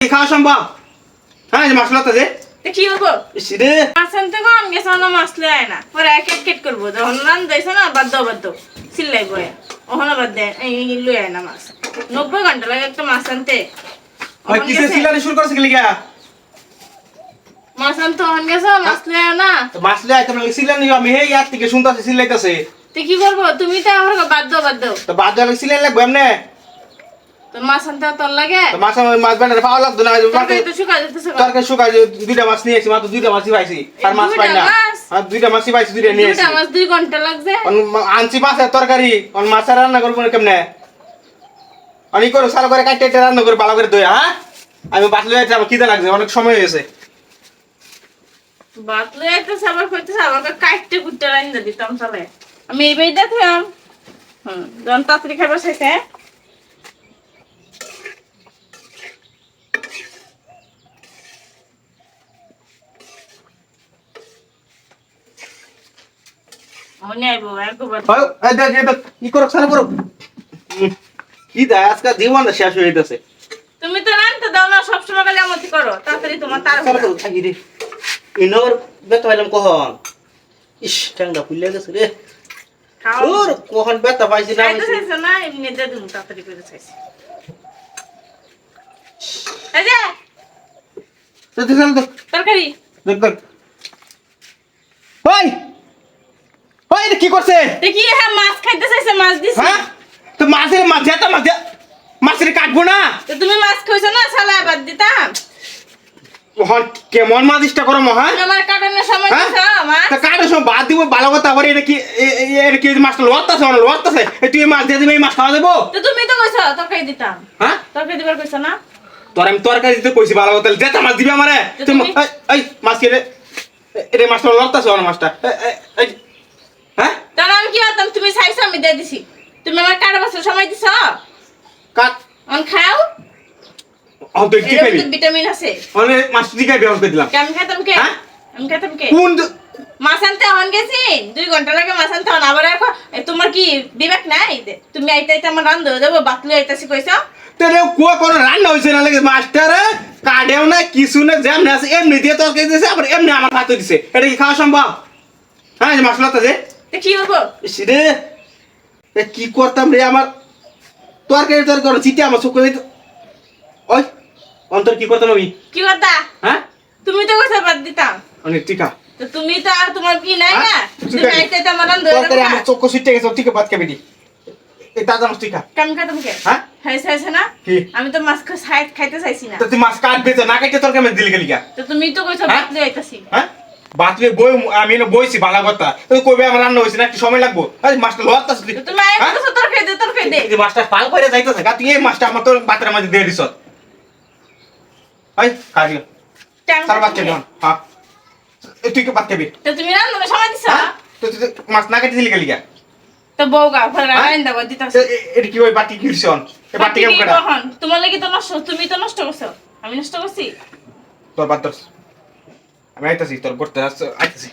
খাওয়া সম্ভব? হ্যাঁ যে তো কি হব ইস রে। মাছ আনতে কম গেছে না মাছ লয়ে না পরে এক এক কেট করব। যখন রান দিয়েছে না বাদ দাও সিল্লাই বয়ে। ওখানে বাদ দেয় এই না মাছ। নব্বই ঘণ্টা লাগে একটা মাছ আনতে। কিসে সিলানি শুরু করছে কি লিগা? মাছ আনতে ওখান গেছে মাছ লয়ে না মাছ আইতে মানে সিলানি আমি হে ইয়ার থেকে শুনতাছি সিলাইতাছে তো কি করব? তুমি তো আমার বাদ দাও বাদ দাও। তো বাদ দিলে সিলাই লাগবে এমনে? তো মাছ আনতে তোর লাগে? মাছ মাছ বানাতে পাওয়া লাগতো না তরকারি তো শুকা যেতেছে তরকারি শুকাই দুইটা মাছ নিয়ে এসেছি মাত্র দুইটা মাছই পাইছি আর মাছ পাই না। দুইটা মাছ? আর দুইটা মাছই পাইছি দুইটা মাছ দুই ঘণ্টা লাগছে? আনছি মাছের তরকারি অন মাছের রান্না করব না কেমনে? অনেক করে করে কাটতে রান্না করে ভালো করে দই হ্যাঁ? আমি বাতলে আমার খিদে লাগছে অনেক সময় হয়ে গেছে। ভাত লয়ে আইতেছে আবার আমাকে কাটতে কুটতে রাইন্দা দিতাম চলে। আমি এই দেখলাম হুম যখন তাড়াতাড়ি খাবার চাইছে মনে আইব একবার হয়, এই দেখ, এই দেখ, কি করো সারা করো। কি দেয় আজকাল জীবনটা শেষ হয়ে যেতেছে তুমি তো রানতে দাও না সবসময় খালি আমতি করো তাড়াতাড়ি তোমার তার সারা করো থাকি রে ইনোর বেতা হইলাম কখন? ইস ঠ্যাংটা ফুলে গেছে রে। খাও। ওর কখন বেতা পাইছি না পাইছি। না এমনি দিয়ে দিন তাড়াতাড়ি করে এই যে। তরকারি। দেখ দেখ ওই ওই এটা কি করছে? দেখি হ্যাঁ মাছ খাইতে চাইছে মাছ দিছি। হ্যাঁ? তো মাছের মাছ যেটা মাছ মাছের কাটবো না। তো তুমি মাছ খাইছো না সালা বাদ দিতাম। হন কেমন মাছ করো মহা আমার কাটানোর সময় হ্যাঁ? দিছো মাছ? তা কাটার সময় বাদ দিব ভালো কথা আবার এটা কি এ- এ- এটা কি মাছটা লড়তাছে মানে লড়তাছে? তুই মাছ দিয়ে দিবি মাছ খাওয়া দেবো? তো তুমি তো কইছো তরকারি দিতাম। হ্যাঁ? তরকারি দিবার কইছো না? তোর আমি তরকারি দিতে কইছি ভালো কথা যেটা মাছ দিবি আমারে। তুমি- এই মাছ এটা মাছটা লড়তাছে আমার মাছটা। এ- এ- এই হ্যাঁ তাহলে আমি কি করতাম? তুমি চাইছো আমি দিয়ে দিছি। তুমি আমার কাটা বছর সময় দিছ? কাট অন খাও। অন ভিটামিন আছে। অনেক মাছ আমি দিলাম। আমি খাইতাম কে? হ্যাঁ? আমি খাইতাম কে? কোন মাছ আনতে হন গেছি। দুই ঘণ্টা লাগে মাছ আনতে হন। আবার এখন তোমার কি বিবেক নাই? দে, তুমি আইতে আইতে আমার রান্ধ দেবো বাতলু আইতাছি কইছো? তেরে কুয়া কোনো রান্না হয়েছে না লাগে মাস্টার কাটেও না কিছু না জ্যাম না আছে এমনি দিয়ে তরকারি দিয়েছে আবার এমনি আমার হাতে দিছে এটা কি খাওয়া সম্ভব? হ্যাঁ এই যে। কি হব কি করতাম রে আমার? তরকারি তরকারি চিঠি আমার চোখে দিত। ওই অন্তর কি করতাম আমি? কি কথা হ্যাঁ? তুমি তো কইছো বাদ দিতাম অনেক টিকা। তুমি তো আর তোমার কি নাই না? হ্যাঁ? তুমি। আইতে আইতে আমার রান্ধ তরকারি আমার চোখ সিটে গেছে টিকা বাদ খাবি এই দাদা আমার টিকা। কামি খাইতাম কে? হ্যাঁ? না? কি? আমি তো মাছ খাই- খাইতে চাইছি না। তো তুই মাছ কাটবে তো না কাটতে আমি দিলি গেলি তো তুমি তো কইছো হ্যাঁ? বাতলু আইতাছি। হ্যাঁ? বাতলে বই আমি না বইছি ভালো কথা। তুই কইবে আমার রান্না হয়েছে না একটু সময় লাগবো? আরে মাছটা লড়তাছ তুই। তো তুমি আই হ্যাঁ? কইছো তরকারি দে তরকারি দে। এই মাছটা পাল করে যাইতেছে। গা তুই এই মাছটা আমার তোর বাতের মাঝে দিয়ে দিছ ওই কাজি। সার বাচ্চা দিন হ্যাঁ। এই তুই কি বাদ খাবি? তো তুমি রান্ধনের সময় দিছ? হ্যাঁ? তো তুই মাছ না কেটে দিলি গা? তো বউগা ফের হ্যাঁ? রান্ধা বাদ দিতাছি। এ- এ- এটা কি ওই বাটি কিরছন এই বাটি কেমন তোমার লাগি তো নষ্ট তুমি তো নষ্ট করছ। আমি নষ্ট করছি? তোর বাদ দর আমি আইতাছি তোর করতে আইতাছি